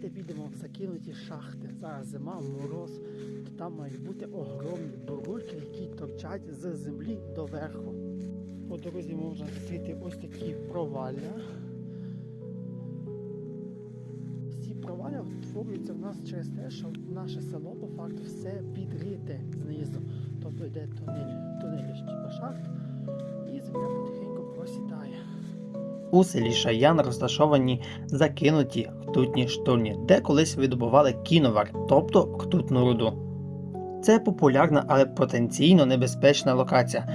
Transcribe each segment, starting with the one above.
Давайте підемо в закинуті шахти. Зараз зима, мороз, то там мають бути огромні бурульки, які торчать з землі до верху. По дорозі можна зустріти ось такі провалля. Ці провалля утворюються в нас через те, що наше село по факту все підрите знизу. Тобто йде тунель, У селі Шаян розташовані закинуті ртутні штольні, де колись видобували кіновар, тобто ртутну руду. Це популярна, але потенційно небезпечна локація,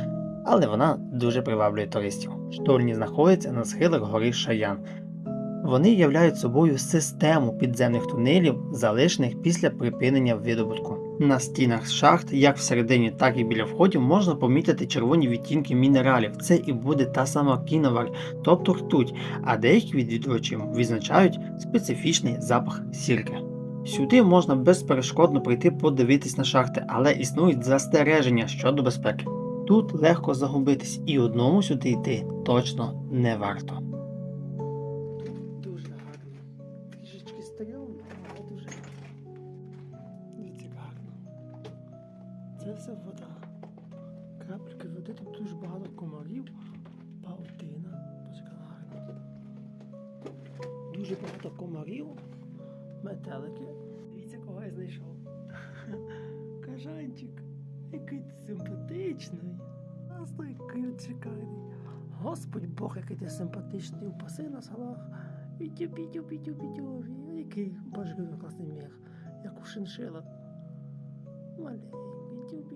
але вона дуже приваблює туристів. Штольні знаходяться на схилах гори Шаян. Вони являють собою систему підземних тунелів, залишених після припинення видобутку. На стінах шахт, як всередині, так і біля входів, можна помітити червоні відтінки мінералів. Це і буде та сама кіновар, тобто ртуть, а деякі відвідувачі відзначають специфічний запах сірки. Сюди можна безперешкодно прийти подивитись на шахти, але існують застереження щодо безпеки. Тут легко загубитись, і одному сюди йти точно не варто. Це все вода. Крапельки води, тут дуже багато комарів, паутина. Гарно. Дуже багато комарів, метелики. Дивіться, кого я знайшов. Кажанчик, який ти симпатичний. Який він шикарний. Господь Бог, який ти симпатичний, упаси на салах. Пітю, пітю, пітю, пітю. Який божий класний міх, як у шиншила. Маленький, пі.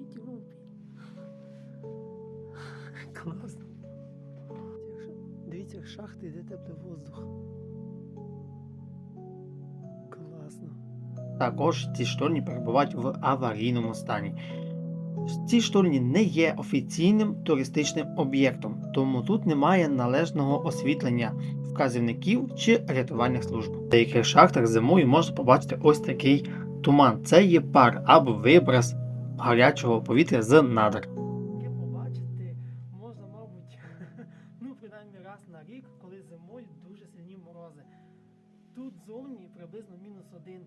Класно. Дивіться, шахти йде теплий воздух. Класно. Також ці штольні перебувають в аварійному стані. Ці штольні не є офіційним туристичним об'єктом, тому тут немає належного освітлення, вказівників чи рятувальних служб. В деяких шахтах зимою можна побачити ось такий туман. Це є пар або вибраз гарячого повітря з надр. Таке побачити можна, мабуть, ну, принаймні раз на рік, коли зимою дуже сильні морози. Тут зовні приблизно мінус один,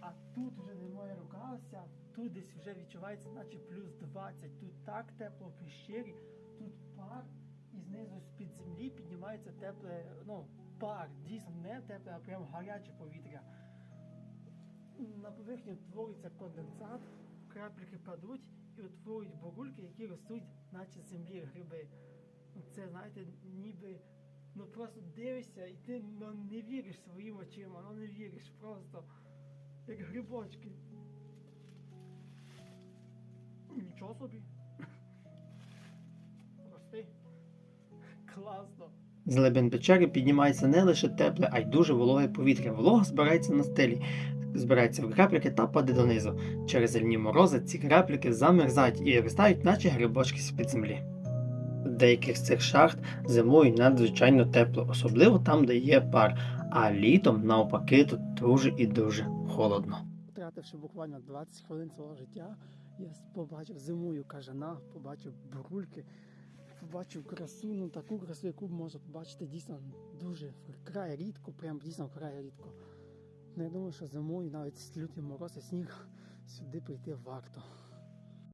а тут вже немає рукався, тут десь вже відчувається, наче плюс 20. Тут так тепло в пещері, тут пар, і знизу з-під землі піднімається тепле, ну, пар, дійсно не тепле, а прям гаряче повітря. Поверхні утворюється конденсат, крапельки падуть і утворюють бурульки, які ростуть, наче землі гриби. Ну, Це, знаєте, ніби ну просто дивишся і ти ну, не віриш своїм очима, ну не віриш просто. Як грибочки. Нічого собі. Рости. Класно. З глибин печери піднімається не лише тепле, а й дуже вологе повітря. Волога збирається на стелі, збирається в крапліки та паде донизу. Через зельні морози ці крапліки замерзають і ростають, наче грибочки з-під землі. Деяких з цих шахт зимою надзвичайно тепло, особливо там, де є пар, а літом, навпаки, тут дуже і дуже холодно. Втративши буквально 20 хвилин свого життя, я побачив зимою кажана, побачив бурульки, побачив красу, ну таку красу, яку можна побачити дійсно дуже вкрай рідко, прям дійсно вкрай рідко. Ну, я думаю, що зимою навіть лютий мороз і сніг сюди прийти варто.